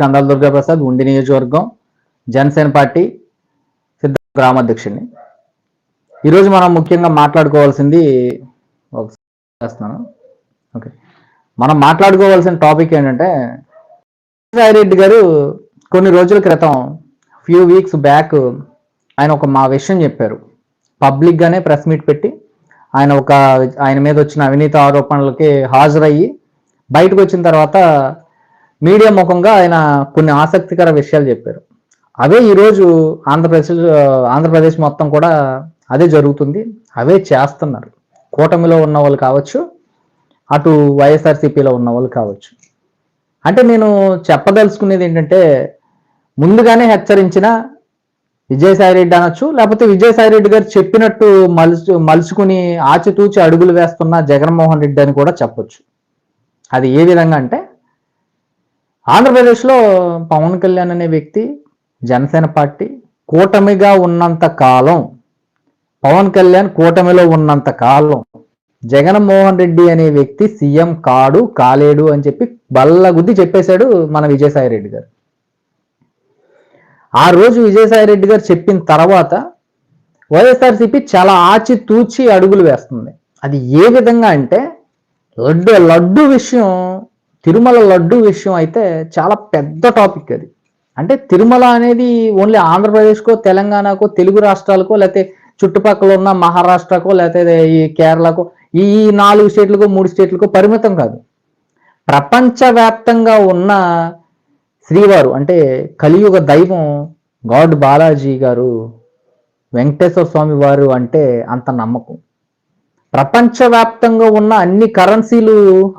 కందాల దుర్గాప్రసాద్ ఉండి నియోజకవర్గం జనసేన పార్టీ సిద్ధ గ్రామాధ్యక్షుడిని. ఈరోజు మనం ముఖ్యంగా మాట్లాడుకోవాల్సింది ఒకసారి చేస్తున్నాను. ఓకే. మనం మాట్లాడుకోవాల్సిన టాపిక్ ఏంటంటే రెడ్డి గారు కొన్ని రోజుల క్రితం ఫ్యూ వీక్స్ బ్యాక్ ఆయన ఒక మా విషయం చెప్పారు. పబ్లిక్గానే ప్రెస్ మీట్ పెట్టి ఆయన ఒక ఆయన మీద వచ్చిన అవినీతి ఆరోపణలకి హాజరయ్యి బయటకు వచ్చిన తర్వాత మీడియా ముఖంగా ఆయన కొన్ని ఆసక్తికర విషయాలు చెప్పారు. అవే ఈరోజు ఆంధ్రప్రదేశ్ ఆంధ్రప్రదేశ్ మొత్తం కూడా అదే జరుగుతుంది. అవే చేస్తున్నారు. కూటమిలో ఉన్న వాళ్ళు కావచ్చు అటు వైఎస్ఆర్సీపీలో ఉన్న వాళ్ళు కావచ్చు. అంటే నేను చెప్పదలుచుకునేది ఏంటంటే ముందుగానే హెచ్చరించిన విజయసాయి రెడ్డి అనొచ్చు లేకపోతే విజయసాయి రెడ్డి గారు చెప్పినట్టు మలుచు మలుచుకుని ఆచితూచి అడుగులు వేస్తున్న జగన్మోహన్ రెడ్డి అని కూడా చెప్పొచ్చు. అది ఏ విధంగా అంటే ఆంధ్రప్రదేశ్లో పవన్ కళ్యాణ్ అనే వ్యక్తి జనసేన పార్టీ కూటమిగా ఉన్నంత కాలం పవన్ కళ్యాణ్ కూటమిలో ఉన్నంత కాలం జగన్మోహన్ రెడ్డి అనే వ్యక్తి సీఎం కాడు కాలేడు అని చెప్పి బల్లగుద్ది చెప్పేశాడు మన విజయసాయి రెడ్డి గారు. ఆ రోజు విజయసాయి రెడ్డి గారు చెప్పిన తర్వాత వైఎస్ఆర్సీపీ చాలా ఆచితూచి అడుగులు వేస్తుంది. అది ఏ విధంగా అంటే లడ్డు లడ్డు విషయం తిరుమల లడ్డు విషయం అయితే చాలా పెద్ద టాపిక్ అది. అంటే తిరుమల అనేది ఓన్లీ ఆంధ్రప్రదేశ్కో తెలంగాణకో తెలుగు రాష్ట్రాలకో లేకపోతే చుట్టుపక్కల ఉన్న మహారాష్ట్రకో లేకపోతే ఈ కేరళకో ఈ నాలుగు స్టేట్లకో మూడు స్టేట్లకో పరిమితం కాదు. ప్రపంచవ్యాప్తంగా ఉన్న శ్రీవారు అంటే కలియుగ దైవం గాడ్ బాలాజీ గారు వెంకటేశ్వర స్వామి వారు అంటే అంత నమ్మకం. ప్రపంచవ్యాప్తంగా ఉన్న అన్ని కరెన్సీలు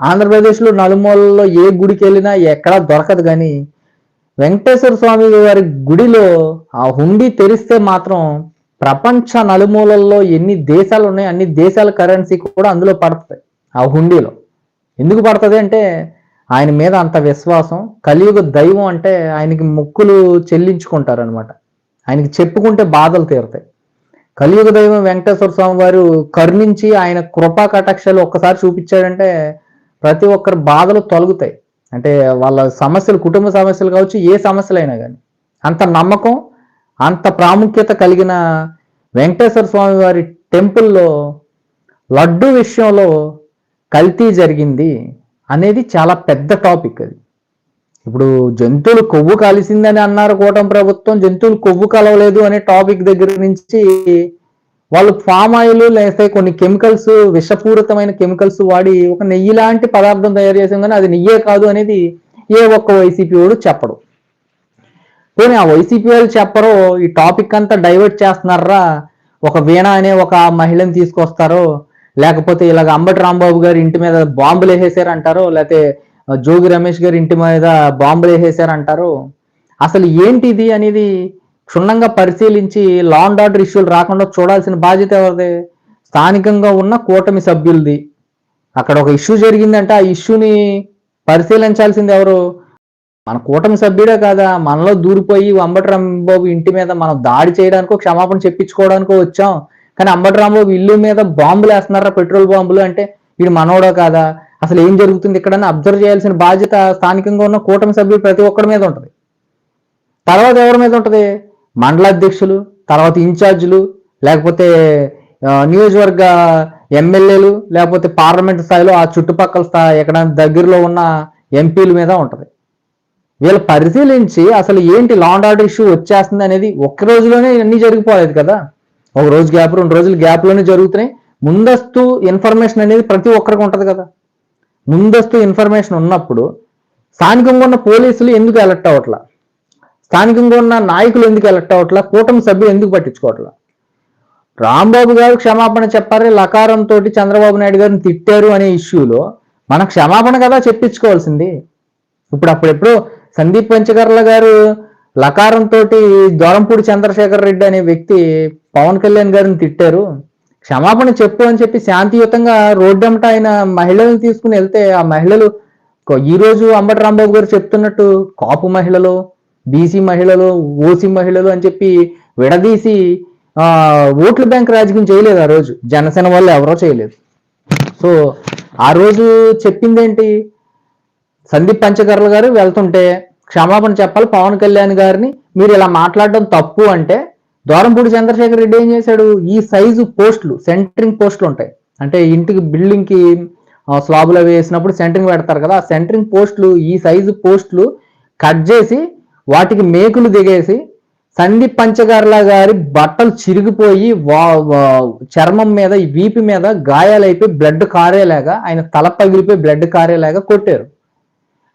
ఆంధ్రప్రదేశ్లో నలుమూలలో ఏ గుడికి వెళ్ళినా ఎక్కడా దొరకదు కానీ వెంకటేశ్వర స్వామి వారి గుడిలో ఆ హుండీ తెరిస్తే మాత్రం ప్రపంచ నలుమూలల్లో ఎన్ని దేశాలు ఉన్నాయి అన్ని దేశాల కరెన్సీ కూడా అందులో పడుతుంది ఆ హుండీలో. ఎందుకు పడుతుంది అంటే ఆయన మీద అంత విశ్వాసం కలియుగ దైవం అంటే ఆయనకి మొక్కులు చెల్లించుకుంటారనమాట ఆయనకి చెప్పుకుంటే బాధలు తీరుతాయి. కలియుగ దైవం వెంకటేశ్వర స్వామి వారు కరుణించి ఆయన కృపా కటాక్షాలు ఒక్కసారి చూపించాడంటే ప్రతి ఒక్కరి బాధలు తొలగుతాయి. అంటే వాళ్ళ సమస్యలు కుటుంబ సమస్యలు కావచ్చు ఏ సమస్యలైనా కానీ. అంత నమ్మకం అంత ప్రాముఖ్యత కలిగిన వెంకటేశ్వర స్వామి వారి టెంపుల్లో లడ్డు విషయంలో కల్తీ జరిగింది అనేది చాలా పెద్ద టాపిక్ అది. ఇప్పుడు జంతువులు కొవ్వు కలిసిందని అన్నారు కూటమి ప్రభుత్వం జంతువులు కొవ్వు కలవలేదు అనే టాపిక్ దగ్గర నుంచి వాళ్ళు ఫామ్ ఆయిల్ లేకపోతే కొన్ని కెమికల్స్ విషపూరితమైన కెమికల్స్ వాడి ఒక నెయ్యి లాంటి పదార్థం తయారు చేసాం కానీ అది నెయ్యే కాదు అనేది ఏ ఒక్క వైసీపీ వాడు చెప్పడు. పోనీ ఆ వైసీపీ వాళ్ళు చెప్పరో ఈ టాపిక్ అంతా డైవర్ట్ చేస్తున్నారా? ఒక వీణ అనే ఒక మహిళని తీసుకొస్తారో లేకపోతే ఇలాగ అంబటి రాంబాబు గారి ఇంటి మీద బాంబులు వేసేసారంటారో లేకపోతే జోగి రమేష్ గారి ఇంటి మీద బాంబులు వేసేసారంటారు అసలు ఏంటి ఇది అనేది క్షుణ్ణంగా పరిశీలించి లా అండ్ ఆర్డర్ ఇష్యూలు రాకుండా చూడాల్సిన బాధ్యత ఎవరిది? స్థానికంగా ఉన్న కూటమి సభ్యులది. అక్కడ ఒక ఇష్యూ జరిగిందంటే. ఆ ఇష్యూని పరిశీలించాల్సింది ఎవరు? మన కూటమి సభ్యుడే కాదా? మనలో దూరిపోయి అంబటి రాంబాబు ఇంటి మీద మనం దాడి చేయడానికో క్షమాపణ చెప్పించుకోవడానికో వచ్చాం. కానీ అంబటి రాంబాబు ఇల్లు మీద బాంబులు వేస్తున్నారా? పెట్రోల్ బాంబులు అంటే వీడు మనోడో కాదా? అసలు ఏం జరుగుతుంది ఇక్కడని అబ్జర్వ్ చేయాల్సిన బాధ్యత స్థానికంగా ఉన్న కూటమి సభ్యులు ప్రతి ఒక్కరి మీద ఉంటుంది. తర్వాత ఎవరి మీద ఉంటుంది? మండల అధ్యక్షులు తర్వాత ఇన్ఛార్జీలు లేకపోతే నియోజకవర్గ ఎమ్మెల్యేలు లేకపోతే పార్లమెంట్ స్థాయిలో ఆ చుట్టుపక్కల స్థాయి ఎక్కడ దగ్గరలో ఉన్న ఎంపీల మీద ఉంటుంది. వీళ్ళు పరిశీలించి అసలు ఏంటి లాండ్ ఆర్డర్ ఇష్యూ వచ్చేస్తుంది అనేది ఒక్క రోజులోనే అన్ని జరిగిపోలేదు కదా. ఒక రోజు గ్యాప్ రెండు రోజులు గ్యాప్లోనే జరుగుతున్నాయి. ముందస్తు ఇన్ఫర్మేషన్ అనేది ప్రతి ఒక్కరికి ఉంటుంది కదా. ముందస్తు ఇన్ఫర్మేషన్ ఉన్నప్పుడు స్థానికంగా ఉన్న పోలీసులు ఎందుకు అలర్ట్ అవ్వట్లా? స్థానికంగా ఉన్న నాయకులు ఎందుకు అలర్ట్ అవ్వట్లా? కూటమి సభ్యులు ఎందుకు పట్టించుకోవట్లా? రాంబాబు గారు క్షమాపణ చెప్పారు లకారంతో చంద్రబాబు నాయుడు గారిని తిట్టారు అనే ఇష్యూలో మన క్షమాపణ కదా చెప్పించుకోవాల్సింది. ఇప్పుడు అప్పుడెప్పుడు సందీప్ పంచకర్ల గారు లకారంతో దొరంపూడి చంద్రశేఖర్ రెడ్డి అనే వ్యక్తి పవన్ కళ్యాణ్ గారిని తిట్టారు. క్షమాపణ చెప్పు అని చెప్పి శాంతియుతంగా రోడ్డమ్మట ఆయన మహిళలను తీసుకుని వెళ్తే ఆ మహిళలు ఈ రోజు అంబటి రాంబాబు గారు చెప్తున్నట్టు కాపు మహిళలు బీసీ మహిళలు ఓసీ మహిళలు అని చెప్పి విడదీసి ఆ ఓట్ల బ్యాంక్ రాజకీయం చేయలేదు ఆ రోజు. జనసేన వాళ్ళు ఎవరో చేయలేదు. సో ఆ రోజు చెప్పింది ఏంటి సందీప్ పంచకర్ల గారు వెళ్తుంటే క్షమాపణ చెప్పాలి పవన్ కళ్యాణ్ గారిని. మీరు ఇలా మాట్లాడడం తప్పు అంటే దూరంపూడి చంద్రశేఖర్ రెడ్డి ఏం చేశాడు? ఈ సైజు పోస్టులు సెంటరింగ్ పోస్టులు ఉంటాయి. అంటే ఇంటికి బిల్డింగ్కి స్లాబులు అవి వేసినప్పుడు సెంటరింగ్ పెడతారు కదా. ఆ సెంటరింగ్ పోస్టులు ఈ సైజు పోస్టులు కట్ చేసి వాటికి మేకులు దిగేసి సందీప్ పంచగారుల గారి బట్టలు చిరిగిపోయి వా- చర్మం మీద ఈ వీపు మీద గాయాలైపోయి బ్లడ్ కారేలాగా ఆయన తల పగిలిపోయి బ్లడ్ కారేలాగా కొట్టారు.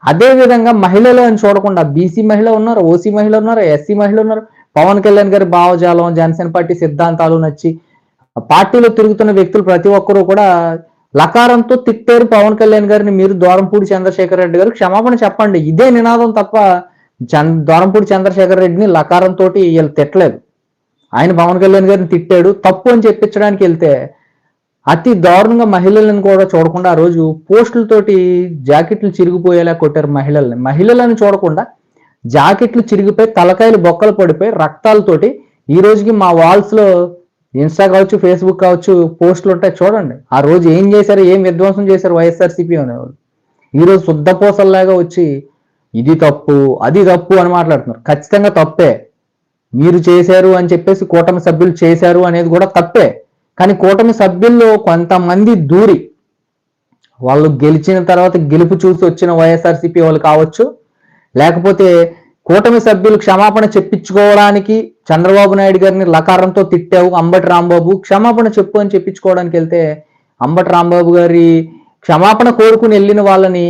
అదే విధంగా మహిళలు అని చూడకుండా బీసీ మహిళ ఉన్నారు ఓసీ మహిళ ఉన్నారు ఎస్సీ మహిళ ఉన్నారు. పవన్ కళ్యాణ్ గారి భావజాలం జనసేన పార్టీ సిద్ధాంతాలు నచ్చి పార్టీలో తిరుగుతున్న వ్యక్తులు ప్రతి ఒక్కరూ కూడా లకారంతో తిట్టారు పవన్ కళ్యాణ్ గారిని. మీరు దూరంపూడి చంద్రశేఖర్ రెడ్డి గారు క్షమాపణ చెప్పండి. ఇదే నినాదం తప్ప చంద్ దూరంపూడి చంద్రశేఖర్ రెడ్డిని లకారం తోటి వీళ్ళు తిట్టలేదు. ఆయన పవన్ కళ్యాణ్ గారిని తిట్టాడు. తప్పు అని చెప్పించడానికి వెళ్తే అతి దారుణంగా మహిళలను కూడా చూడకుండా ఆ రోజు పోస్టులతోటి జాకెట్లు చిరిగిపోయేలా కొట్టారు మహిళల్ని. మహిళలను చూడకుండా జాకెట్లు చిరిగిపోయి తలకాయలు బొక్కలు పడిపోయి రక్తాలతోటి ఈ రోజుకి మా వాల్స్లో ఇన్స్టా కావచ్చు ఫేస్బుక్ కావచ్చు పోస్టులు ఉంటాయి చూడండి. ఆ రోజు ఏం చేశారు ఏం విధ్వంసం చేశారు వైఎస్ఆర్సీపీ అనేవాళ్ళు. ఈరోజు శుద్ధపోసల్లాగా వచ్చి ఇది తప్పు అది తప్పు అని మాట్లాడుతున్నారు. ఖచ్చితంగా తప్పే. మీరు చేశారు అని చెప్పేసి కూటమి సభ్యులు చేశారు అనేది కూడా తప్పే. కానీ కూటమి సభ్యుల్లో కొంతమంది దూరి వాళ్ళు గెలిచిన తర్వాత గెలుపు చూసి వచ్చిన వైఎస్ఆర్సీపీ వాళ్ళు కావచ్చు లేకపోతే కూటమి సభ్యులు క్షమాపణ చెప్పించుకోవడానికి చంద్రబాబు నాయుడు గారిని లకారంతో తిట్టావు అంబటి రాంబాబు క్షమాపణ చెప్పు అని చెప్పించుకోవడానికి వెళ్తే అంబటి రాంబాబు గారి క్షమాపణ కోరుకుని వెళ్ళిన వాళ్ళని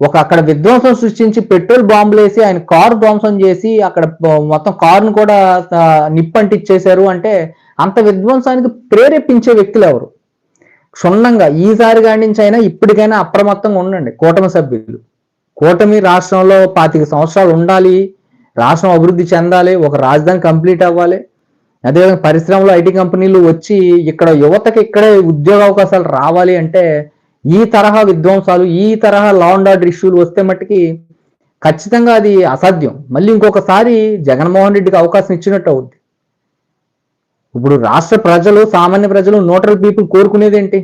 ఒక అక్కడ విధ్వంసం సృష్టించి పెట్రోల్ బాంబులు వేసి ఆయన కారు ధ్వంసం చేసి అక్కడ మొత్తం కారును కూడా నిప్పంటిచ్చేశారు అంటే అంత విధ్వంసానికి ప్రేరేపించే వ్యక్తులు ఎవరు? క్షుణ్ణంగా ఈసారి కాడి నుంచి అయినా ఇప్పటికైనా అప్రమత్తంగా ఉండండి కూటమి సభ్యులు. కూటమి రాష్ట్రంలో పాతిక సంవత్సరాలు ఉండాలి రాష్ట్రం అభివృద్ధి చెందాలి ఒక రాజధాని కంప్లీట్ అవ్వాలి. అదేవిధంగా పరిశ్రమలో ఐటీ కంపెనీలు వచ్చి ఇక్కడ యువతకి ఇక్కడే ఉద్యోగ అవకాశాలు రావాలి అంటే ఈ తరహా విధ్వంసాలు ఈ తరహా లా అండ్ ఆర్డర్ ఇష్యూలు వస్తే మట్టుకి ఖచ్చితంగా అది అసాధ్యం. మళ్ళీ ఇంకొకసారి జగన్మోహన్ రెడ్డికి అవకాశం ఇచ్చినట్టు అవుద్ది. ఇప్పుడు రాష్ట్ర ప్రజలు సామాన్య ప్రజలు నోటల్ పీపుల్ కోరుకునేది ఏంటి?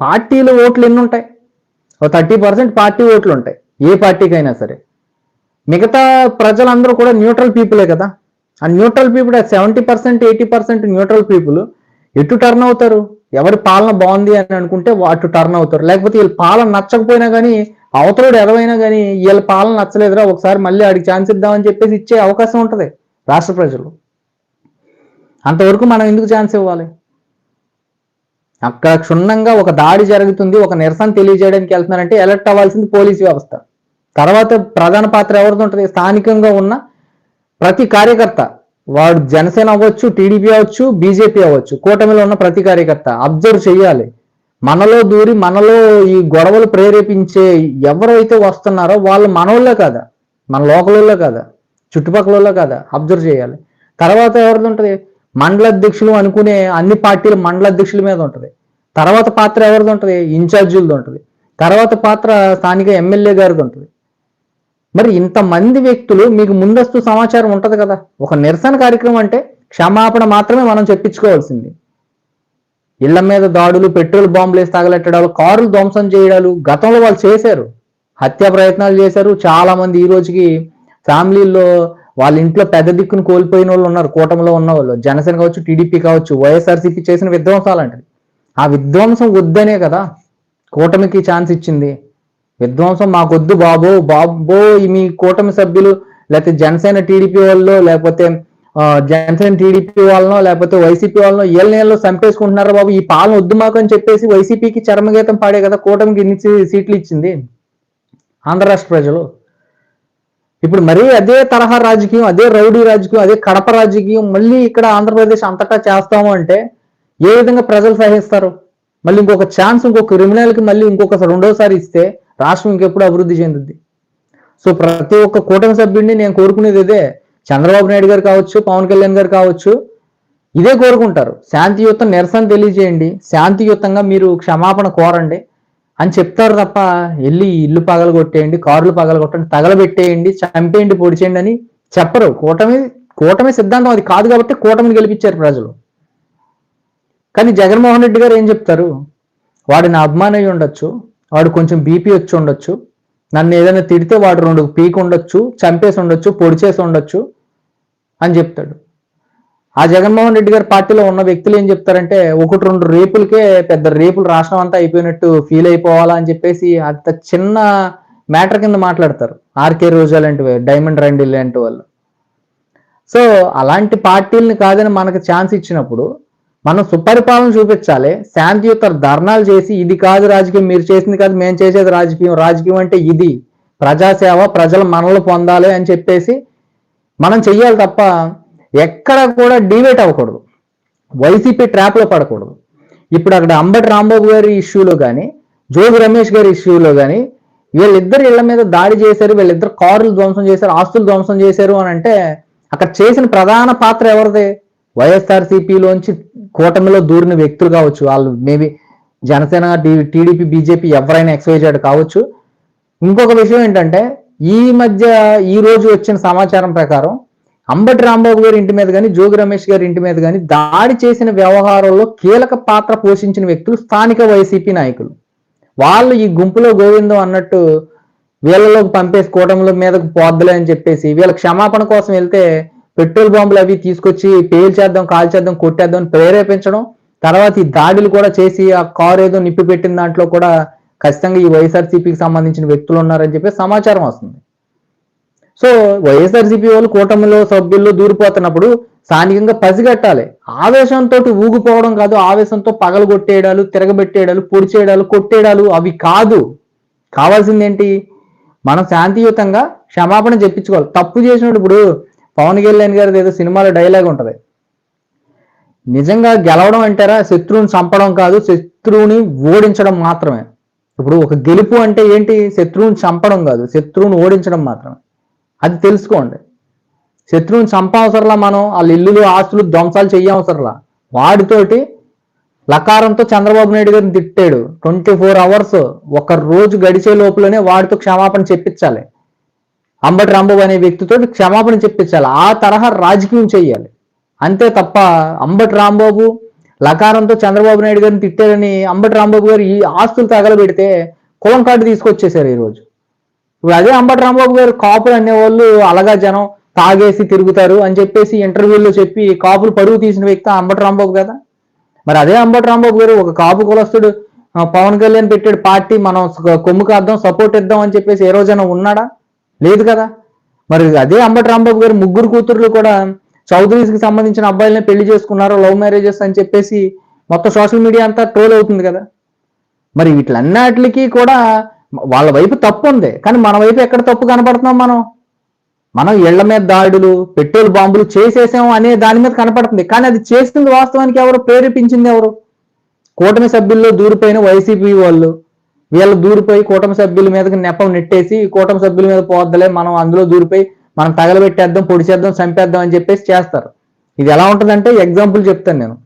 పార్టీలు ఓట్లు ఎన్ని ఉంటాయి? ఒక థర్టీ పర్సెంట్ పార్టీ ఓట్లు ఉంటాయి. ఏ పార్టీకైనా సరే. మిగతా ప్రజలందరూ కూడా న్యూట్రల్ పీపులే కదా. ఆ neutral people seventy percent eighty percent neutral people ఎటు టర్న్ అవుతారు? ఎవరి పాలన బాగుంది అని అనుకుంటే అటు టర్న్ అవుతారు. లేకపోతే వీళ్ళ పాలన నచ్చకపోయినా కానీ అవతలుడు ఎదవైనా కానీ వీళ్ళ పాలన నచ్చలేదురా ఒకసారి మళ్ళీ ఆడికి ఛాన్స్ ఇద్దామని చెప్పేసి ఇచ్చే అవకాశం ఉంటుంది రాష్ట్ర ప్రజలు అంతవరకు మనం ఎందుకు ఛాన్స్ ఇవ్వాలి? అక్కడ క్షుణ్ణంగా ఒక దాడి జరుగుతుంది ఒక నిరసన తెలియజేయడానికి వెళ్తున్నారంటే ఎలర్ట్ అవ్వాల్సింది పోలీస్ వ్యవస్థ. తర్వాత ప్రధాన పాత్ర ఎవరిది ఉంటుంది? స్థానికంగా ఉన్న ప్రతి కార్యకర్త. వాడు జనసేన అవ్వచ్చు టీడీపీ అవ్వచ్చు బీజేపీ అవ్వచ్చు కూటమిలో ఉన్న ప్రతి కార్యకర్త అబ్జర్వ్ చేయాలి. మనలో దూరి మనలో ఈ గొడవలు ప్రేరేపించే ఎవరైతే వస్తున్నారో వాళ్ళు మనోళ్ళే కదా? మన లోకల్లో కదా? చుట్టుపక్కల కదా? అబ్జర్వ్ చేయాలి. తర్వాత ఎవరిది ఉంటుంది? మండల అధ్యక్షులు అనుకునే అన్ని పార్టీలు మండల అధ్యక్షుల మీద ఉంటుంది. తర్వాత పాత్ర ఎవరిది ఉంటుంది? ఇన్ఛార్జీలది ఉంటుంది. తర్వాత పాత్ర స్థానిక ఎమ్మెల్యే గారిది ఉంటుంది. మరి ఇంతమంది వ్యక్తులు మీకు ముందస్తు సమాచారం ఉంటుంది కదా? ఒక నిరసన కార్యక్రమం అంటే క్షమాపణ మాత్రమే మనం చెప్పించుకోవాల్సింది. ఇళ్ళ మీద దాడులు పెట్రోల్ బాంబులు వేసి తగలెట్టడాలు కారులు ధ్వంసం చేయడాలు గతంలో వాళ్ళు చేశారు. హత్యా ప్రయత్నాలు చేశారు. చాలా మంది ఈ రోజుకి ఫ్యామిలీల్లో వాళ్ళ ఇంట్లో పెద్ద దిక్కును కోల్పోయిన వాళ్ళు ఉన్నారు కూటమిలో ఉన్న వాళ్ళు. జనసేన కావచ్చు టీడీపీ కావచ్చు వైఎస్ఆర్సీపీ చేసిన విధ్వంసాలు అంటే ఆ విధ్వంసం వద్దనే కదా కూటమికి ఛాన్స్ ఇచ్చింది. విధ్వంసం మాకొద్దు బాబో బాబో మీ కూటమి సభ్యులు లేకపోతే జనసేన టీడీపీ వాళ్ళు లేకపోతే జనసేన టీడీపీ వాళ్ళనో లేకపోతే వైసీపీ వాళ్ళనో ఏళ్ళ నీళ్ళు చంపేసుకుంటున్నారు బాబు? ఈ పాలన వద్దు మాకు అని చెప్పేసి వైసీపీకి చరమగీతం పాడే కదా కూటమికి ఇన్ని సీట్లు ఇచ్చింది. ఆంధ్ర రాష్ట్ర ప్రజలు. ఇప్పుడు మరీ అదే తరహా రాజకీయం అదే రౌడీ రాజకీయం అదే కడప రాజకీయం మళ్ళీ ఇక్కడ ఆంధ్రప్రదేశ్ అంతటా చేస్తాము అంటే ఏ విధంగా ప్రజలు సహిస్తారు? మళ్ళీ ఇంకొక ఛాన్స్ ఇంకొక క్రిమినల్కి మళ్ళీ ఇంకొక రెండోసారి ఇస్తే రాష్ట్రం ఇంకెప్పుడు అభివృద్ధి చెందుద్ది. సో ప్రతి ఒక్క కూటమి సభ్యుడిని నేను కోరుకునేది ఇదే. చంద్రబాబు నాయుడు గారు కావచ్చు పవన్ కళ్యాణ్ గారు కావచ్చు ఇదే కోరుకుంటారు. శాంతియుతం నిరసన తెలియజేయండి. శాంతియుతంగా మీరు క్షమాపణ కోరండి. అని చెప్తారు తప్ప వెళ్ళి ఇల్లు పగలగొట్టేయండి కార్లు పగలగొట్టండి తగలబెట్టేయండి చంపేయండి పొడిచేయండి అని చెప్పరు. కూటమి కూటమి సిద్ధాంతం అది కాదు కాబట్టి కూటమిని గెలిపించారు ప్రజలు. కానీ జగన్మోహన్ రెడ్డి గారు ఏం చెప్తారు? వాడు నా అభిమానం అయి ఉండొచ్చు వాడు కొంచెం బీపీ వచ్చి ఉండొచ్చు నన్ను ఏదైనా తిడితే వాడు రెండు పీక్ ఉండొచ్చు చంపేసి ఉండొచ్చు పొడిచేసి ఉండొచ్చు అని చెప్తాడు. ఆ జగన్మోహన్ రెడ్డి గారి పార్టీలో ఉన్న వ్యక్తులు ఏం చెప్తారంటే ఒకటి రెండు రేపులకే పెద్ద రేపులు రాష్ట్రం అంతా అయిపోయినట్టు ఫీల్ అయిపోవాలా అని చెప్పేసి అంత చిన్న మ్యాటర్ కింద మాట్లాడతారు. ఆర్కే రోజా లాంటి డైమండ్ రండి లాంటి వాళ్ళు. సో అలాంటి పార్టీలని కాదని మనకు ఛాన్స్ ఇచ్చినప్పుడు మనం సుపరిపాలన చూపించాలి. శాంతియుత ధర్నాలు చేసి ఇది కాదు రాజకీయం మీరు చేసింది కాదు మేము చేసేది రాజకీయం రాజకీయం అంటే ఇది. ప్రజాసేవ ప్రజల మనలు పొందాలి అని చెప్పేసి మనం చెయ్యాలి తప్ప ఎక్కడ కూడా డివేట్ అవ్వకూడదు. వైసీపీ ట్రాప్లో పడకూడదు. ఇప్పుడు అక్కడ అంబటి రాంబాబు గారి ఇష్యూలో కానీ జోగి రమేష్ గారి ఇష్యూలో కానీ వీళ్ళిద్దరు ఇళ్ళ మీద దాడి చేశారు వీళ్ళిద్దరు కారులు ధ్వంసం చేశారు ఆస్తులు ధ్వంసం చేశారు అని అంటే అక్కడ చేసిన ప్రధాన పాత్ర ఎవరిదే? వైఎస్ఆర్సీపీలోంచి కూటమిలో దూరిన వ్యక్తులు కావచ్చు. వాళ్ళు మేబీ జనసేన టీడీపీ బీజేపీ ఎవరైనా ఎక్స్వైజెడ్ కావచ్చు. ఇంకొక విషయం ఏంటంటే ఈ మధ్య ఈ రోజు వచ్చిన సమాచారం ప్రకారం అంబటి రాంబాబు గారి ఇంటి మీద కానీ జోగి రమేష్ గారి ఇంటి మీద కానీ దాడి చేసిన వ్యవహారంలో కీలక పాత్ర పోషించిన వ్యక్తులు స్థానిక వైసీపీ నాయకులు. వాళ్ళు ఈ గుంపులో గోవిందం అన్నట్టు వీళ్ళలోకి పంపేసి కూటమిల మీదకు పోద్దలే అని చెప్పేసి వీళ్ళ క్షమాపణ కోసం వెళ్తే పెట్రోల్ బాంబులు అవి తీసుకొచ్చి పేల్చేద్దాం కాల్చేద్దాం కొట్టేద్దాం అని ప్రేరేపించడం తర్వాత ఈ దాడులు కూడా చేసి ఆ కారు ఏదో నిప్పి పెట్టిన దాంట్లో కూడా ఖచ్చితంగా ఈ వైఎస్ఆర్సీపీకి సంబంధించిన వ్యక్తులు ఉన్నారని చెప్పి సమాచారం వస్తుంది. సో వైఎస్ఆర్సీపీ వాళ్ళు కూటమిలో సభ్యుల్లో దూరిపోతున్నప్పుడు స్థానికంగా పసిగట్టాలి ఆవేశంతో ఊగిపోవడం కాదు ఆవేశంతో పగలు కొట్టేయడాలు తిరగబెట్టేయడాలు పొడిచేయడాలు కొట్టేయడాలు అవి కాదు. కావాల్సిందేంటి? మనం శాంతియుతంగా క్షమాపణ చెప్పించుకోవాలి. తప్పు చేసినప్పుడు ఇప్పుడు పవన్ కళ్యాణ్ గారిది ఏదో సినిమాలో డైలాగ్ ఉంటుంది. నిజంగా గెలవడం అంటారా? శత్రువుని చంపడం కాదు శత్రువుని ఓడించడం మాత్రమే. ఇప్పుడు ఒక గెలుపు అంటే ఏంటి? శత్రువుని చంపడం కాదు శత్రువుని ఓడించడం మాత్రమే. అది తెలుసుకోండి. శత్రువుని చంపవసరలా మనం వాళ్ళ ఇల్లులు ఆస్తులు ధ్వంసాలు చెయ్యవసరలా వాడితోటి లకారంతో చంద్రబాబు నాయుడు గారిని తిట్టాడు. ట్వంటీ ఫోర్ అవర్స్ ఒక రోజు గడిచే లోపలనే వాడితో క్షమాపణ చెప్పించాలి. అంబటి రాంబాబు అనే వ్యక్తితో క్షమాపణ చెప్పించాలి. ఆ తరహా రాజకీయం చేయాలి. అంతే తప్ప అంబటి రాంబాబు లకారంతో చంద్రబాబు నాయుడు గారిని తిట్టారని అంబటి రాంబాబు గారు ఈ ఆస్తులు తగలబెడితే కులం కార్డు తీసుకొచ్చేసారు ఈరోజు. ఇప్పుడు అదే అంబటి రాంబాబు గారు కాపులు అనేవాళ్ళు అలగా జనం తాగేసి తిరుగుతారు అని చెప్పేసి ఇంటర్వ్యూలో చెప్పి కాపులు పరువు తీసిన వ్యక్తి అంబటి రాంబాబు కదా? మరి అదే అంబటి రాంబాబు గారు ఒక కాపు కులస్తుడు పవన్ కళ్యాణ్ పెట్టాడు పార్టీ మనం కొమ్ముకు కొమ్ము కాద్దాం సపోర్ట్ ఇద్దాం అని చెప్పేసి ఏ రోజైనా ఉన్నాడా? లేదు కదా? మరి అదే అంబటి రాంబాబు గారు ముగ్గురు కూతుర్లు కూడా చౌదరీస్కి సంబంధించిన అబ్బాయిలని పెళ్ళి చేసుకున్నారు లవ్ మ్యారేజెస్ అని చెప్పేసి మొత్తం సోషల్ మీడియా అంతా ట్రోల్ అవుతుంది కదా? మరి వీటిలన్నిటికీ కూడా వాళ్ళ వైపు తప్పు ఉంది. కానీ మన వైపు ఎక్కడ తప్పు కనపడుతున్నాం మనం? మనం ఇళ్ళ మీద దాడులు పెట్రోల్ బాంబులు చేసేసాం అనే దాని మీద కనపడుతుంది. కానీ అది చేస్తుంది వాస్తవానికి ఎవరు? ప్రేరేపించింది ఎవరు? కూటమి సభ్యుల్లో దూరిపోయిన వైసీపీ వాళ్ళు. వీళ్ళు దూరిపోయి కూటమి సభ్యుల మీదకి నెపం నెట్టేసి కూటమి సభ్యుల మీద పోద్దలే మనం అందులో దూరిపోయి మనం తగలబెట్టేద్దాం పొడిచేద్దాం చంపేద్దాం అని చెప్పేసి చేస్తారు. ఇది ఎలా ఉంటుందంటే ఎగ్జాంపుల్ చెప్తాను నేను.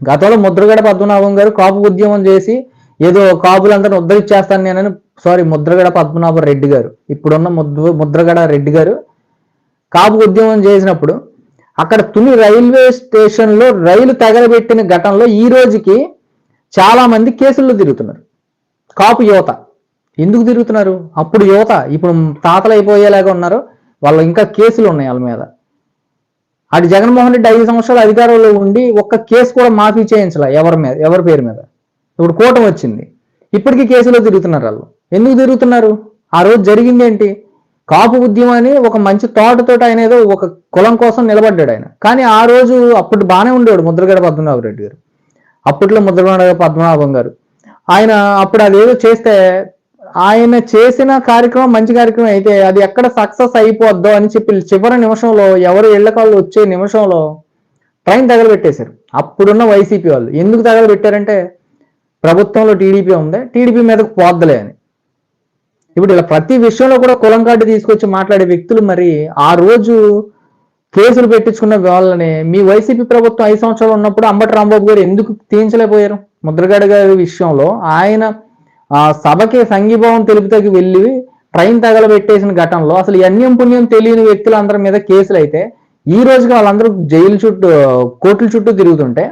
గతంలో ముద్రగడ పద్మనాభం గారు కాపు ఉద్యమం చేసి ఏదో కాపులందరిని ఉద్ధరించేస్తాను నేనని సారీ ముద్రగడ పద్మనాభ రెడ్డి గారు. ఇప్పుడున్న ముద్ర ముద్రగడ రెడ్డి గారు కాపు ఉద్యమం చేసినప్పుడు అక్కడ తుని రైల్వే స్టేషన్లో రైలు తగలబెట్టిన ఘటనలో ఈ రోజుకి చాలా మంది కేసుల్లో తిరుగుతున్నారు. కాపు యువత. ఎందుకు తిరుగుతున్నారు? అప్పుడు యువత ఇప్పుడు తాతలు అయిపోయేలాగా ఉన్నారు. వాళ్ళు ఇంకా కేసులు ఉన్నాయి వాళ్ళ మీద. అటు జగన్మోహన్ రెడ్డి ఐదు సంవత్సరాలు అధికారంలో ఉండి ఒక్క కేసు కూడా మాఫీ చేయించాల ఎవరి మీద ఎవరి పేరు మీద. ఇప్పుడు కూటమి వచ్చింది. ఇప్పటికీ కేసులో తిరుగుతున్నారు వాళ్ళు. ఎందుకు తిరుగుతున్నారు? ఆ రోజు జరిగింది ఏంటి? కాపు ఉద్యమాన్ని ఒక మంచి తోటతోట ఆయన ఏదో ఒక కులం కోసం నిలబడ్డాడు ఆయన. కానీ ఆ రోజు అప్పుడు బాగానే ఉండేవాడు ముద్రగడ పద్మనాభ రెడ్డి గారు. అప్పట్లో ముద్రగడ పద్మనాభం గారు. ఆయన అప్పుడు అదేదో చేస్తే ఆయన చేసిన కార్యక్రమం మంచి కార్యక్రమం అయితే అది ఎక్కడ సక్సెస్ అయిపోద్దో అని చెప్పి చివరి నిమిషంలో ఎవరు ఇళ్ళకాళ్ళు వచ్చే నిమిషంలో ట్రైన్ తగలబెట్టేశారు. అప్పుడున్న వైసీపీ వాళ్ళు. ఎందుకు తగలబెట్టారంటే ప్రభుత్వంలో టీడీపీ ఉంది టీడీపీ మీదకు పోద్దలే అని. ఇప్పుడు ఇలా ప్రతి విషయంలో కూడా కులం కార్డు తీసుకొచ్చి మాట్లాడే వ్యక్తులు మరి ఆ రోజు కేసులు పెట్టించుకున్న వాళ్ళని మీ వైసీపీ ప్రభుత్వం ఐదు సంవత్సరాలు ఉన్నప్పుడు అంబటి రాంబాబు గారు ఎందుకు తీయించలేకపోయారు? ముద్రగడ గారి విషయంలో ఆయన ఆ సభకి సంఘీభావం తెలుపుతకి వెళ్ళి ట్రైన్ తగలబెట్టేసిన ఘటనలో అసలు ఈ అన్యం పుణ్యం తెలియని వ్యక్తులందరి మీద కేసులు అయితే ఈ రోజుగా వాళ్ళందరూ జైలు చుట్టూ కోర్టుల చుట్టూ తిరుగుతుంటే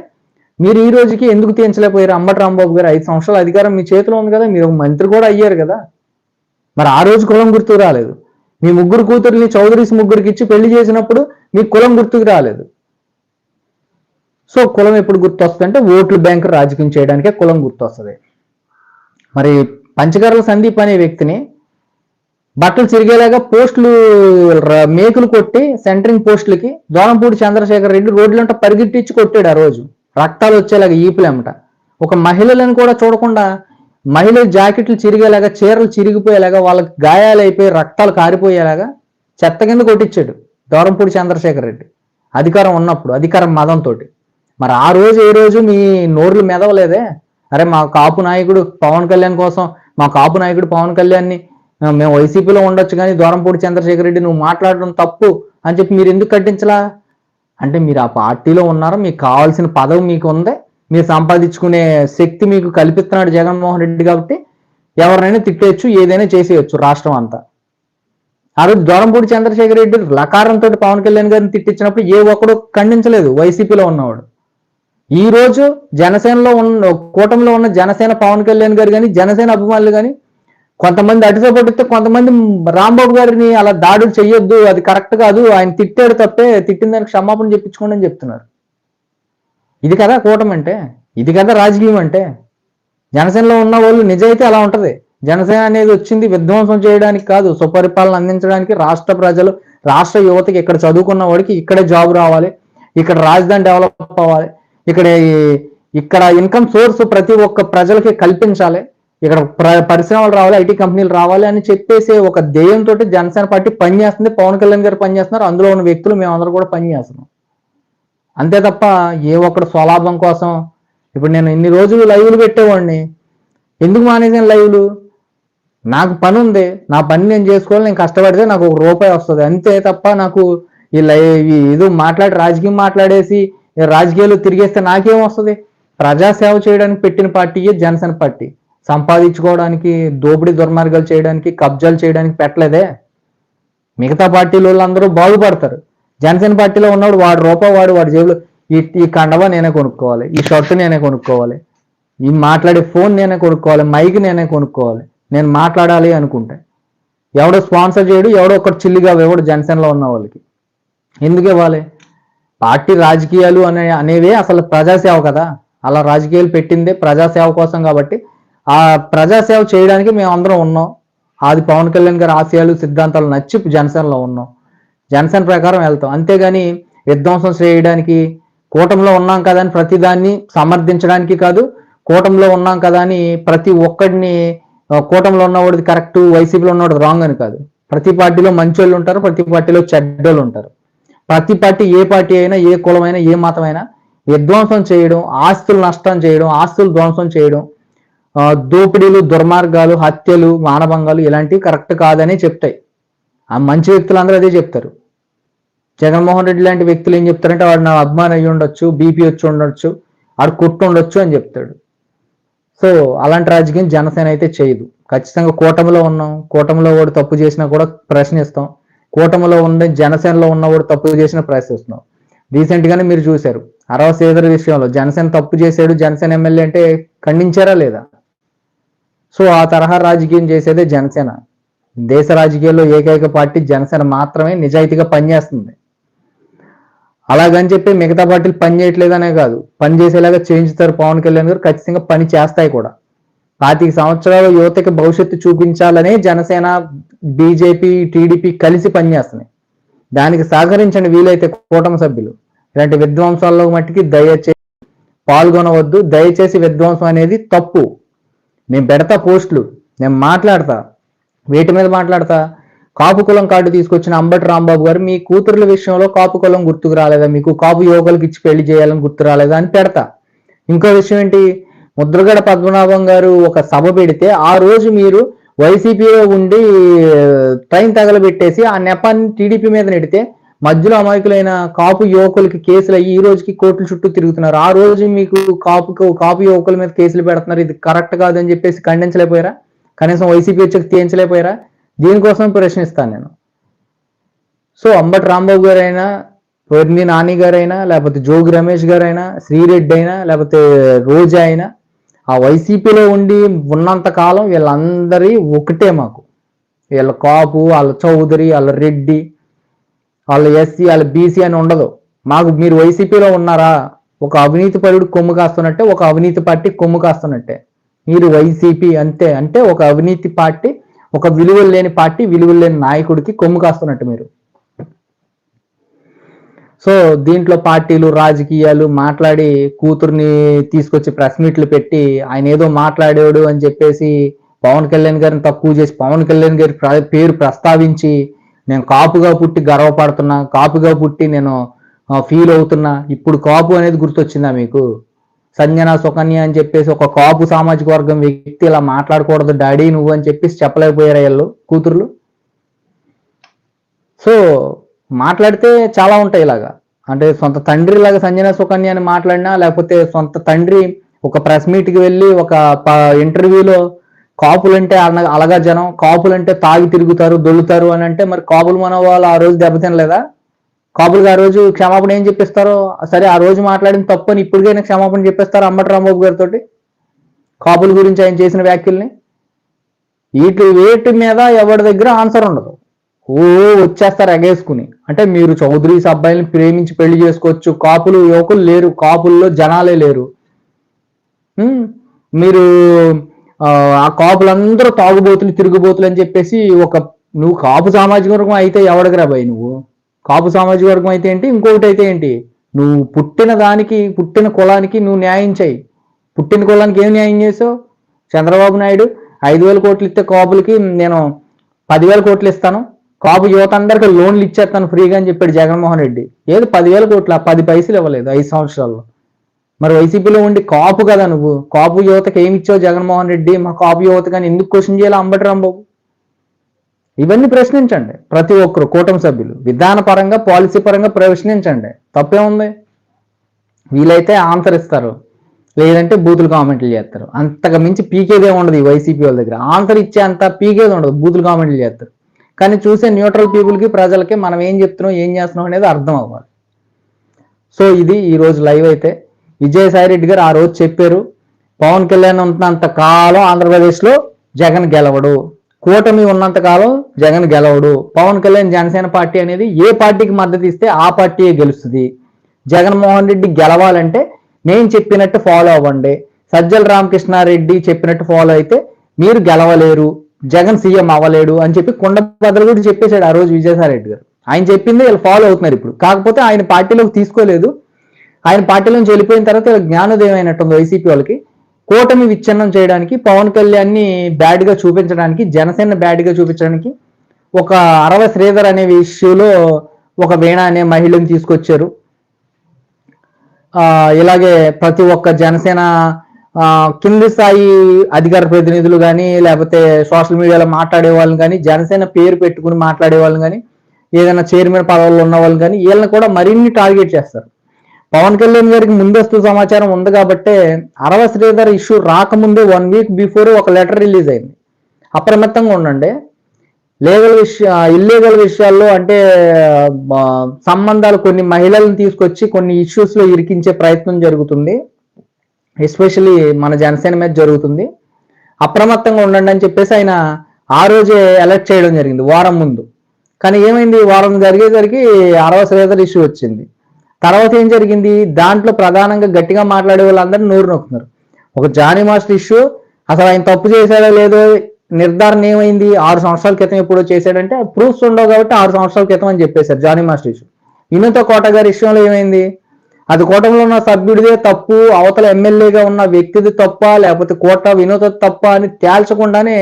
మీరు ఈ రోజుకి ఎందుకు తీయించలేకపోయారు? అంబటి రాంబాబు గారు ఐదు సంవత్సరాల అధికారం మీ చేతిలో ఉంది కదా మీరు మంత్రి కూడా అయ్యారు కదా. మరి ఆ రోజు కులం గుర్తుకు రాలేదు. మీ ముగ్గురు కూతుర్ని చౌదరీస్ ముగ్గురికి ఇచ్చి పెళ్ళి చేసినప్పుడు మీకు కులం గుర్తుకు రాలేదు. సో కులం ఎప్పుడు గుర్తొస్తుంది అంటే ఓట్లు బ్యాంకు రాజకీయం చేయడానికే కులం గుర్తొస్తుంది. మరి పంచకర్ల సందీప్ అనే వ్యక్తిని బట్టలు చిరిగేలాగా పోస్టులు మేకులు కొట్టి సెంటరింగ్ పోస్టులకి దోనంపూడి చంద్రశేఖర్ రెడ్డి రోడ్లంట పరిగెట్టించి కొట్టాడు ఆ రోజు. రక్తాలు వచ్చేలాగా ఈపులేమట. ఒక మహిళలను కూడా చూడకుండా మహిళ జాకెట్లు చిరిగేలాగా చీరలు చిరిగిపోయేలాగా వాళ్ళకి గాయాలైపోయి రక్తాలు కారిపోయేలాగా చెత్త కింద కొట్టించాడు దూరంపూడి చంద్రశేఖర్ రెడ్డి. అధికారం ఉన్నప్పుడు అధికారం మదంతో మరి ఆ రోజు ఏ రోజు మీ నోర్లు మెదవలేదే? అరే మా కాపు నాయకుడు పవన్ కళ్యాణ్ కోసం మా కాపు నాయకుడు పవన్ కళ్యాణ్ని మేము వైసీపీలో ఉండొచ్చు కానీ దూరంపూడి చంద్రశేఖర్ రెడ్డి నువ్వు మాట్లాడడం తప్పు అని చెప్పి మీరు ఎందుకు కట్టించలా? అంటే మీరు ఆ పార్టీలో ఉన్నారు? మీకు కావాల్సిన పదవి మీకు ఉంది? మీరు సంపాదించుకునే శక్తి మీకు కల్పిస్తున్నాడు జగన్మోహన్ రెడ్డి కాబట్టి ఎవరినైనా తిట్టేయచ్చు ఏదైనా చేసేయచ్చు రాష్ట్రం అంతా. ఆ రోజు చంద్రశేఖర్ రెడ్డి లకారంతో పవన్ కళ్యాణ్ గారిని తిట్టించినప్పుడు ఏ ఒక్కడు ఖండించలేదు వైసీపీలో ఉన్నవాడు. ఈ రోజు జనసేనలో ఉన్న కూటమిలో ఉన్న జనసేన పవన్ కళ్యాణ్ గారు కానీ జనసేన అభిమానులు కానీ కొంతమంది అటుతో పట్టిస్తే కొంతమంది రాంబాబు గారిని అలా దాడులు చెయ్యొద్దు అది కరెక్ట్ కాదు ఆయన తిట్టాడు తప్పే తిట్టిన దానికి క్షమాపణ చెప్పించుకోండి అని చెప్తున్నారు. ఇది కదా కూటమి అంటే ఇది కదా రాజకీయం అంటే. జనసేనలో ఉన్న వాళ్ళు నిజాయితీ అలా ఉంటది. జనసేన అనేది వచ్చింది విధ్వంసం చేయడానికి కాదు సుపరిపాలన అందించడానికి రాష్ట్ర ప్రజలు రాష్ట్ర యువతకి ఇక్కడ చదువుకున్న వాడికి ఇక్కడే జాబ్ రావాలి ఇక్కడ రాజధాని డెవలప్ అవ్వాలి ఇక్కడ ఇక్కడ ఇన్కమ్ సోర్స్ ప్రతి ఒక్క ప్రజలకి కల్పించాలి. ఇక్కడ ప్ర- పరిశ్రమలు రావాలి ఐటీ కంపెనీలు రావాలి అని చెప్పేసి ఒక ధ్యేయంతో జనసేన పార్టీ పనిచేస్తుంది పవన్ కళ్యాణ్ గారు పనిచేస్తున్నారు అందులో ఉన్న వ్యక్తులు మేమందరూ కూడా పనిచేస్తున్నాం అంతే తప్ప ఏ ఒక్కడు స్వలాభం కోసం ఇప్పుడు నేను ఇన్ని రోజులు లైవ్లు పెట్టేవాడిని. ఎందుకు మానేసాను లైవ్లు? నాకు పని ఉంది. నా పని నేను చేసుకోవాలి. నేను కష్టపడితే నాకు ఒక రూపాయి వస్తుంది. అంతే తప్ప నాకు ఈ లైవ్ ఏదో మాట్లాడి రాజకీయం మాట్లాడేసి రాజకీయాలు తిరిగేస్తే నాకేం వస్తుంది? ప్రజాసేవ చేయడానికి పెట్టిన పార్టీయే జనసేన పార్టీ. సంపాదించుకోవడానికి దోపిడీ దుర్మార్గాలు చేయడానికి కబ్జాలు చేయడానికి పెట్టలేదే. మిగతా పార్టీల వాళ్ళందరూ బాగుపడతారు. జనసేన పార్టీలో ఉన్నవాడు వాడు రూపాయి వాడు వాడి జేబులో ఈ ఈ కండవ నేనే కొనుక్కోవాలి ఈ షర్ట్ నేనే కొనుక్కోవాలి ఈ మాట్లాడే ఫోన్ నేనే కొనుక్కోవాలి మైక్ నేనే కొనుక్కోవాలి నేను మాట్లాడాలి అనుకుంటే. ఎవడో స్పాన్సర్ చేయడు ఎవడో ఒకటి చిల్లిగా ఎవడు జనసేనలో ఉన్న వాళ్ళకి. ఎందుకు ఇవ్వాలి? పార్టీ రాజకీయాలు అనే అనేవే అసలు ప్రజాసేవ కదా. అలా రాజకీయాలు పెట్టిందే ప్రజాసేవ కోసం కాబట్టి ఆ ప్రజాసేవ చేయడానికి మేము అందరం ఉన్నాం. ఆది పవన్ కళ్యాణ్ గారి ఆశయాలు సిద్ధాంతాలు నచ్చి జనసేనలో ఉన్నాం. జనసేన ప్రకారం వెళ్తాం. అంతేగాని విధ్వంసం చేయడానికి కూటమిలో ఉన్నాం కదా అని ప్రతిదాన్ని సమర్థించడానికి కాదు కూటమిలో ఉన్నాం కదా అని ప్రతి ఒక్కడిని కూటంలో కూటమిలో ఉన్నవాడిది కరెక్ట్ వైసీపీలో ఉన్నవాడు రాంగ్ అని కాదు. ప్రతి పార్టీలో మంచోళ్ళు ఉంటారు ప్రతి పార్టీలో చెడ్డోళ్ళు ఉంటారు. ప్రతి పార్టీ ఏ పార్టీ అయినా ఏ కులమైనా ఏ మతమైనా విధ్వంసం చేయడం ఆస్తులు నష్టం చేయడం ఆస్తులు ధ్వంసం చేయడం దోపిడీలు దుర్మార్గాలు హత్యలు మానభంగాలు ఇలాంటివి కరెక్ట్ కాదని చెప్తాయి. ఆ మంచి వ్యక్తులందరూ అదే చెప్తారు. జగన్మోహన్ రెడ్డి లాంటి వ్యక్తులు ఏం చెప్తారంటే వాడు నా అభిమానం అయ్యి ఉండొచ్చు బీపీ వచ్చి ఉండొచ్చు వాడు కొట్టు ఉండొచ్చు అని చెప్తాడు. సో అలాంటి రాజకీయం జనసేన అయితే చేయదు. ఖచ్చితంగా కూటమిలో ఉన్నాం. కూటమిలో వాడు తప్పు చేసినా కూడా ప్రశ్నిస్తాం. కూటమిలో ఉన్న జనసేనలో ఉన్నవాడు తప్పు చేసినా ప్రశ్నిస్తున్నాం. రీసెంట్ గానే మీరు చూశారు. అరవ శ్రీధర్ విషయంలో జనసేన తప్పు చేశాడు జనసేన ఎమ్మెల్యే అంటే ఖండించారా లేదా? సో ఆ తరహా రాజకీయం చేసేదే జనసేన. దేశ రాజకీయాల్లో ఏకైక పార్టీ జనసేన మాత్రమే నిజాయితీగా పనిచేస్తుంది. అలాగని చెప్పి మిగతా పార్టీలు పని చేయట్లేదనే కాదు. పని చేసేలాగా చేయించుతారు పవన్ కళ్యాణ్ గారు ఖచ్చితంగా పని చేస్తాయి కూడా. పాతిక సంవత్సరాల యువతకి భవిష్యత్తు చూపించాలనే జనసేన బీజేపీ టీడీపీ కలిసి పనిచేస్తున్నాయి. దానికి సహకరించండి వీలైతే కూటమి సభ్యులు. ఇలాంటి విధ్వంసాల్లో మట్టికి దయచేసి పాల్గొనవద్దు. దయచేసి విధ్వంసం అనేది తప్పు. నేను పెడతా పోస్టులు నేను మాట్లాడతా వేటి మీద మాట్లాడతా. కాపు కులం కార్డు తీసుకొచ్చిన అంబటి రాంబాబు గారు మీ కూతుర్ల విషయంలో కాపు కులం గుర్తుకు రాలేదా? మీకు కాపు యువకులకు ఇచ్చి పెళ్ళి చేయాలని గుర్తు రాలేదా అని పెడతా. ఇంకో విషయం ఏంటి? ముద్రగడ పద్మనాభం గారు ఒక సభ పెడితే ఆ రోజు మీరు వైసీపీలో ఉండి ట్రైన్ తగలబెట్టేసి ఆ నెపాన్ని టీడీపీ మీద నెడితే మధ్యలో అమాయకులైన కాపు యువకులకి కేసులు అయ్యి ఈ రోజుకి కోర్టుల చుట్టూ తిరుగుతున్నారు. ఆ రోజు మీకు కాపు కాపు యువకుల మీద కేసులు పెడుతున్నారు. ఇది కరెక్ట్ కాదని చెప్పేసి ఖండించలేకపోయారా? కనీసం వైసీపీ వచ్చి తీయించలేకపోయారా? దీనికోసం ప్రశ్నిస్తాను నేను. సో అంబటి రాంబాబు గారైనా పొర్ని నాని గారైనా లేకపోతే జోగి రమేష్ గారైనా శ్రీరెడ్డి అయినా లేకపోతే రోజా అయినా ఆ వైసీపీలో ఉండి ఉన్నంత కాలం వీళ్ళందరి ఒకటే మాకు. వీళ్ళ కాపు వాళ్ళ చౌదరి వాళ్ళ రెడ్డి వాళ్ళ ఎస్సీ వాళ్ళ బీసీ అని ఉండదు. మాకు మీరు వైసీపీలో ఉన్నారా? ఒక అవినీతి పరుడు కొమ్ము కాస్తున్నట్టే ఒక అవినీతి పార్టీ కొమ్ము కాస్తున్నట్టే. మీరు వైసీపీ అంతే అంటే ఒక అవినీతి పార్టీ ఒక విలువలు లేని పార్టీ విలువలు లేని నాయకుడికి కొమ్ము కాస్తున్నట్టు మీరు. సో దీంట్లో పార్టీలు రాజకీయాలు మాట్లాడి కూతుర్ని తీసుకొచ్చి ప్రెస్ మీట్లు పెట్టి ఆయన ఏదో మాట్లాడాడు అని చెప్పేసి పవన్ కళ్యాణ్ గారిని తక్కువ చేసి పవన్ కళ్యాణ్ గారి పేరు ప్రస్తావించి నేను కాపుగా పుట్టి గర్వపడుతున్నా కాపుగా పుట్టి నేను ఫీల్ అవుతున్నా ఇప్పుడు కాపు అనేది గుర్తొచ్చిందా మీకు? సంజన సుకన్య అని చెప్పేసి ఒక కాపు సామాజిక వర్గం వ్యక్తి ఇలా మాట్లాడకూడదు డాడీ నువ్వు అని చెప్పేసి చెప్పలేకపోయారు వీళ్ళు కూతుర్లు? సో మాట్లాడితే చాలా ఉంటాయి ఇలాగా. అంటే సొంత తండ్రి లాగా సంజన సుకన్య అని మాట్లాడినా లేకపోతే సొంత తండ్రి ఒక ప్రెస్ మీట్కి వెళ్ళి ఒక ఇంటర్వ్యూలో కాపులంటే అన- అలగా జనం కాపులంటే తాగి తిరుగుతారు దొల్లుతారు అని అంటే మరి కాపులు మన వాళ్ళు ఆ రోజు దెబ్బతినలేదా? కాపులుగా ఆ రోజు క్షమాపణ ఏం చెప్పిస్తారో? సరే ఆ రోజు మాట్లాడిన తప్పు అని ఇప్పటికైనా క్షమాపణ చెప్పిస్తారు అమ్మటి రాంబాబు గారితో కాపుల గురించి ఆయన చేసిన వ్యాఖ్యల్ని? వీటి వేటి మీద ఎవరి దగ్గర ఆన్సర్ ఉండదు. ఓ వచ్చేస్తారు ఎగేసుకుని. అంటే మీరు చౌదరీస్ అబ్బాయిని ప్రేమించి పెళ్ళి చేసుకోవచ్చు. కాపులు యువకులు లేరు. కాపుల్లో జనాలే లేరు. మీరు ఆ, కాపులందరూ తాగుబోతులు తిరుగుబోతులు అని చెప్పేసి ఒక నువ్వు కాపు సామాజిక వర్గం అయితే ఎవడికి భయ్ నువ్వు? కాపు సామాజిక వర్గం అయితే ఏంటి? ఇంకొకటి అయితే ఏంటి? నువ్వు పుట్టిన దానికి పుట్టిన కులానికి నువ్వు న్యాయం చేయి. పుట్టిన కులానికి ఏం న్యాయం చేసావు? చంద్రబాబు నాయుడు ఐదు వేల కోట్లు ఇస్తే కాపులకి నేను పదివేల కోట్లు ఇస్తాను. కాపు యువత అందరికీ లోన్లు ఇచ్చేస్తాను ఫ్రీగా అని చెప్పాడు జగన్మోహన్ రెడ్డి. ఏది పదివేల కోట్ల? పది పైసలు ఇవ్వలేదు ఐదు సంవత్సరాల్లో. మరి వైసీపీలో ఉండి కాపు కదా నువ్వు? కాపు యువతకు ఏమి ఇచ్చావు జగన్మోహన్ రెడ్డి? మా కాపు యువత కానీ ఎందుకు క్వశ్చన్ చేయాలి అంబటి రాంబాబు? ఇవన్నీ ప్రశ్నించండి. ప్రతి ఒక్కరు కూటమి సభ్యులు. విధానపరంగా పాలసీ పరంగా ప్రశ్నించండి. తప్పేముంది వీలైతే ఆన్సర్ ఇస్తారు. లేదంటే బూతులు కామెంట్లు చేస్తారు. అంతగా మించి పీకేదే ఉండదు ఈ వైసీపీ వాళ్ళ దగ్గర. ఆన్సర్ ఇచ్చే అంత పీకేది ఉండదు. బూతులు కామెంట్లు చేస్తారు. కానీ చూసే న్యూట్రల్ పీపుల్కి ప్రజలకి మనం ఏం చెప్తున్నాం ఏం చేస్తున్నాం అనేది అర్థం అవ్వాలి. సో ఇది ఈరోజు లైవ్ అయితే. విజయసాయి రెడ్డి గారు ఆ రోజు చెప్పారు పవన్ కళ్యాణ్ ఉన్నంత కాలం ఆంధ్రప్రదేశ్లో జగన్ గెలవడు. కూటమి ఉన్నంత కాలం జగన్ గెలవడు. పవన్ కళ్యాణ్ జనసేన పార్టీ అనేది ఏ పార్టీకి మద్దతు ఇస్తే ఆ పార్టీయే గెలుస్తుంది. జగన్మోహన్ రెడ్డి గెలవాలంటే నేను చెప్పినట్టు ఫాలో అవ్వండి. సజ్జల రామకృష్ణారెడ్డి చెప్పినట్టు ఫాలో అయితే మీరు గెలవలేరు. జగన్ సీఎం అవ్వలేడు అని చెప్పి కొండ బదులు కూడా చెప్పేశాడు ఆ రోజు విజయసాయి రెడ్డి గారు. ఆయన చెప్పింది వీళ్ళు ఫాలో అవుతున్నారు ఇప్పుడు. కాకపోతే ఆయన పార్టీలోకి తీసుకోలేదు. ఆయన పార్టీలో నుంచి వెళ్ళిపోయిన తర్వాత వీళ్ళకి జ్ఞానోదయం అయినట్టుంది వైసీపీ వాళ్ళకి. కూటమి విచ్ఛిన్నం చేయడానికి పవన్ కళ్యాణ్ని బ్యాడ్గా చూపించడానికి జనసేన బ్యాడ్గా చూపించడానికి ఒక అరవ శ్రీధర్ అనే ఇష్యూలో ఒక వీణ అనే మహిళను తీసుకొచ్చారు. ఇలాగే ప్రతి ఒక్క జనసేన కింది స్థాయి అధికార ప్రతినిధులు కానీ లేకపోతే సోషల్ మీడియాలో మాట్లాడే వాళ్ళని కానీ జనసేన పేరు పెట్టుకుని మాట్లాడే వాళ్ళని కానీ ఏదైనా చైర్మన్ పదవుల్లో ఉన్న వాళ్ళని కానీ వీళ్ళని కూడా మరిన్ని టార్గెట్ చేస్తారు. పవన్ కళ్యాణ్ గారికి ముందస్తు సమాచారం ఉంది కాబట్టే అరవ శ్రీధర్ ఇష్యూ రాకముందే వన్ వీక్ బిఫోర్ ఒక లెటర్ రిలీజ్ అయింది. అప్రమత్తంగా ఉండండి. లీగల్ విషయ ఇల్లీగల్ విషయాల్లో అంటే సంబంధాలు కొన్ని మహిళలను తీసుకొచ్చి కొన్ని ఇష్యూస్లో ఇరికించే ప్రయత్నం జరుగుతుంది. ఎస్పెషల్లీ మన జనసేన మీద జరుగుతుంది. అప్రమత్తంగా ఉండండి అని చెప్పేసి ఆయన ఆ రోజే అలర్ట్ చేయడం జరిగింది వారం ముందు. కానీ ఏమైంది? వారం జరిగేసరికి అరవ శ్రీధర్ ఇష్యూ వచ్చింది. తర్వాత ఏం జరిగింది? దాంట్లో ప్రధానంగా గట్టిగా మాట్లాడే వాళ్ళందరూ నోరు నొక్కున్నారు ఒక జానీ మాస్టర్ ఇష్యూ అసలు ఆయన తప్పు చేశాడో లేదో నిర్ధారణ ఏమైంది? ఆరు సంవత్సరాల క్రితం ఎప్పుడో చేశాడంటే ప్రూఫ్స్ ఉండవు కాబట్టి ఆరు సంవత్సరాల క్రితం అని చెప్పేశారు జానీ మాస్టర్ ఇష్యూ. వినూత కోట గారి విషయంలో ఏమైంది? అది కూటమిలో ఉన్న సభ్యుడిదే తప్పు అవతల ఎమ్మెల్యేగా ఉన్న వ్యక్తిది తప్ప లేకపోతే కోట వినోద తప్ప అని తేల్చకుండానే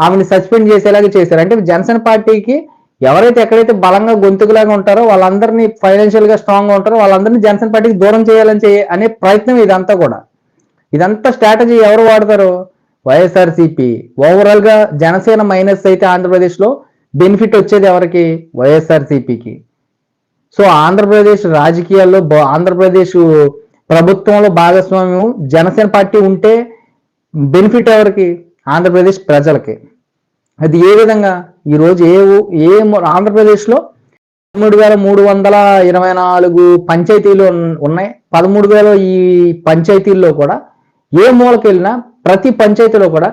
ఆమెను సస్పెండ్ చేసేలాగా చేశారు. అంటే జనసేన పార్టీకి ఎవరైతే ఎక్కడైతే బలంగా గొంతుకులాగా ఉంటారో వాళ్ళందరినీ ఫైనాన్షియల్గా స్ట్రాంగ్గా ఉంటారో వాళ్ళందరినీ జనసేన పార్టీకి దూరం చేయాలని చే అనే ప్రయత్నం ఇదంతా కూడా. ఇదంతా స్ట్రాటజీ ఎవరు వాడతారు? వైఎస్ఆర్సీపీ. ఓవరాల్గా జనసేన మైనస్ అయితే ఆంధ్రప్రదేశ్లో బెనిఫిట్ వచ్చేది ఎవరికి? వైఎస్ఆర్సీపీకి. సో ఆంధ్రప్రదేశ్ రాజకీయాల్లో ఆంధ్రప్రదేశ్ ప్రభుత్వంలో భాగస్వామ్యం జనసేన పార్టీ ఉంటే బెనిఫిట్ ఎవరికి? ఆంధ్రప్రదేశ్ ప్రజలకి. అది ఏ విధంగా? ఈరోజు ఏ ఏ ఆంధ్రప్రదేశ్లో పదమూడు వేల మూడు వందల ఇరవై నాలుగు పంచాయతీలు ఉన్నాయి. పదమూడు వేల ఈ పంచాయతీల్లో కూడా ఏ మూలకి వెళ్ళినా ప్రతి పంచాయతీలో కూడా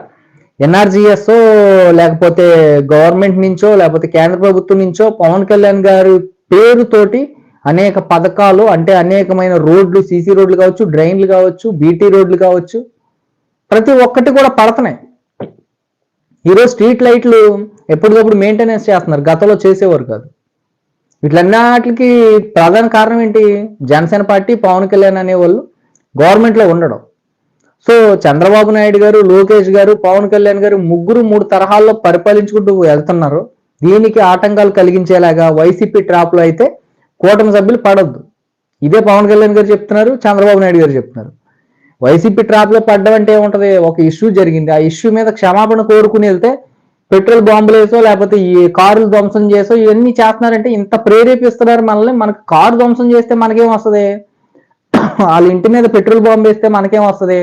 ఎన్ఆర్జిఎస్ లేకపోతే గవర్నమెంట్ నుంచో లేకపోతే కేంద్ర ప్రభుత్వం నుంచో పవన్ కళ్యాణ్ గారి పేరుతోటి అనేక పథకాలు అంటే అనేకమైన రోడ్లు సీసీ రోడ్లు కావచ్చు డ్రైన్లు కావచ్చు బీటీ రోడ్లు కావచ్చు ప్రతి ఒక్కటి కూడా పడుతున్నాయి. ఈరోజు స్ట్రీట్ లైట్లు ఎప్పటికప్పుడు మెయింటెనెన్స్ చేస్తున్నారు. గతంలో చేసేవారు కాదు. వీటిలన్నిటికి ప్రధాన కారణం ఏంటి? జనసేన పార్టీ పవన్ కళ్యాణ్ అనేవాళ్ళు గవర్నమెంట్లో ఉండడం. సో చంద్రబాబు నాయుడు గారు లోకేష్ గారు పవన్ కళ్యాణ్ గారు ముగ్గురు మూడు తరహాల్లో పరిపాలించుకుంటూ వెళ్తున్నారు. దీనికి ఆటంకాలు కలిగించేలాగా వైసీపీ ట్రాప్లో అయితే కూటమి సభ్యులు పడొద్దు. ఇదే పవన్ కళ్యాణ్ గారు చెప్తున్నారు చంద్రబాబు నాయుడు గారు చెప్తున్నారు. వైసీపీ ట్రాప్లో పడ్డం అంటే ఏముంటది? ఒక ఇష్యూ జరిగింది. ఆ ఇష్యూ మీద క్షమాపణ కోరుకుని వెళ్తే పెట్రోల్ బాంబులు వేసో లేకపోతే ఈ కారులు ధ్వంసం చేసో ఇవన్నీ చేస్తున్నారంటే ఇంత ప్రేరేపిస్తున్నారు మనల్ని. మనకు కారు ధ్వంసం చేస్తే మనకేం వస్తుంది? వాళ్ళ ఇంటి మీద పెట్రోల్ బాంబు వేస్తే మనకేం వస్తుంది?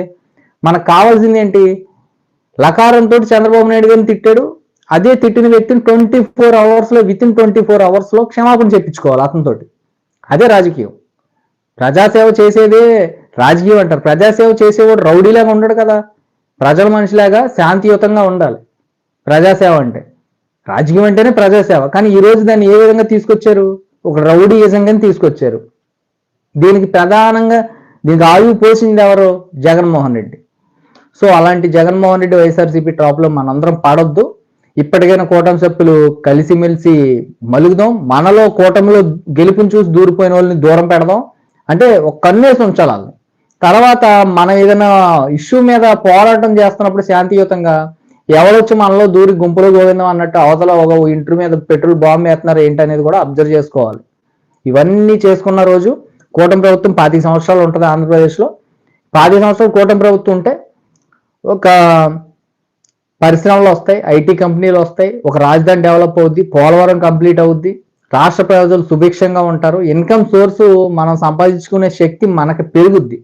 మనకు కావాల్సింది ఏంటి? లకారంతో చంద్రబాబు నాయుడు గారిని తిట్టాడు. అదే తిట్టిన వ్యక్తిని ట్వంటీ ఫోర్ అవర్స్లో విత్ ఇన్ ట్వంటీ ఫోర్ అవర్స్లో క్షమాపణ చెప్పించుకోవాలి అతనితోటి. అదే రాజకీయం. ప్రజాసేవ చేసేదే రాజకీయం అంటారు. ప్రజాసేవ చేసేవాడు రౌడీలాగా ఉండడు కదా. ప్రజల మనిషిలాగా శాంతియుతంగా ఉండాలి. ప్రజాసేవ అంటే. రాజకీయం అంటేనే ప్రజాసేవ. కానీ ఈరోజు దాన్ని ఏ విధంగా తీసుకొచ్చారు? ఒక రౌడీయిజంగా తీసుకొచ్చారు. దీనికి ప్రధానంగా దీనికి ఆయువు పోసింది ఎవరు? జగన్మోహన్ రెడ్డి. సో అలాంటి జగన్మోహన్ రెడ్డి వైఎస్ఆర్సీపీ టాప్లో మనందరం పడొద్దు. ఇప్పటికైనా కూటమి సభ్యులు కలిసిమెలిసి మలుగుదాం. మనలో కూటమిలో గెలుపుని చూసి దూరిపోయిన వాళ్ళని దూరం పెడదాం. అంటే ఒక కన్నేసి ఉంచాలి వాళ్ళని. తర్వాత మనం ఏదైనా ఇష్యూ మీద పోరాటం చేస్తున్నప్పుడు శాంతియుతంగా ఎవరొచ్చి మనలో దూరి గుంపులో గోవిందం అన్నట్టు అవతల ఒక ఇంటర్ మీద పెట్రోల్ బాంబు వేస్తున్నారు ఏంటి అనేది కూడా అబ్జర్వ్ చేసుకోవాలి. ఇవన్నీ చేసుకున్న రోజు కూటమి ప్రభుత్వం పాతి సంవత్సరాలు ఉంటుంది ఆంధ్రప్రదేశ్లో. పాతి సంవత్సరాలు కూటమి ప్రభుత్వం ఉంటే ఒక పరిశ్రమలు వస్తాయి ఐటీ కంపెనీలు వస్తాయి ఒక రాజధాని డెవలప్ అవుద్ది పోలవరం కంప్లీట్ అవుద్ది రాష్ట్ర ప్రజలు సుభిక్షంగా ఉంటారు ఇన్కమ్ సోర్స్ మనం సంపాదించుకునే శక్తి మనకి పెరుగుద్ది.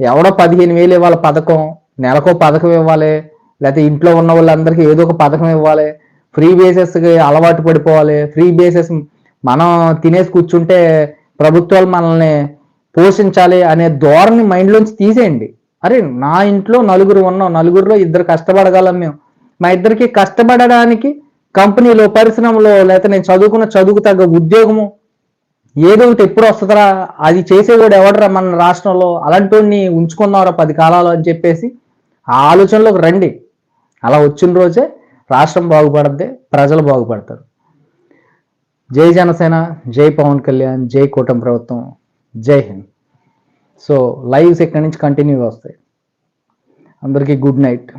ఎవడో పదిహేను వేలు ఇవ్వాలి పథకం నెలకో పథకం ఇవ్వాలి లేకపోతే ఇంట్లో ఉన్న వాళ్ళందరికీ ఏదో ఒక పథకం ఇవ్వాలి ఫ్రీ బేసెస్కి అలవాటు పడిపోవాలి ఫ్రీ బేసెస్ మనం తినేసి కూర్చుంటే ప్రభుత్వాలు మనల్ని పోషించాలి అనే ధోరణి మైండ్లోంచి తీసేయండి. అరే నా ఇంట్లో నలుగురు ఉన్నాం నలుగురిలో ఇద్దరు కష్టపడగలం మేము. మా ఇద్దరికి కష్టపడడానికి కంపెనీలో పరిశ్రమలో లేకపోతే నేను చదువుకున్న చదువుకు తగ్గ ఉద్యోగము ఏదో ఒకటి ఎప్పుడు వస్తుందరా అది చేసేవాడు ఎవడరా మన రాష్ట్రంలో? అలాంటి ఉంచుకున్నారా పది కాలాలు అని చెప్పేసి ఆ ఆలోచనలోకి రండి. అలా వచ్చిన రోజే రాష్ట్రం బాగుపడద్దే ప్రజలు బాగుపడతారు. జై జనసేన జై పవన్ కళ్యాణ్ జై కూటమి ప్రభుత్వం జై హింద్. సో లైవ్స్ ఇక్కడి నుంచి కంటిన్యూగా వస్తాయి. అందరికీ గుడ్ నైట్.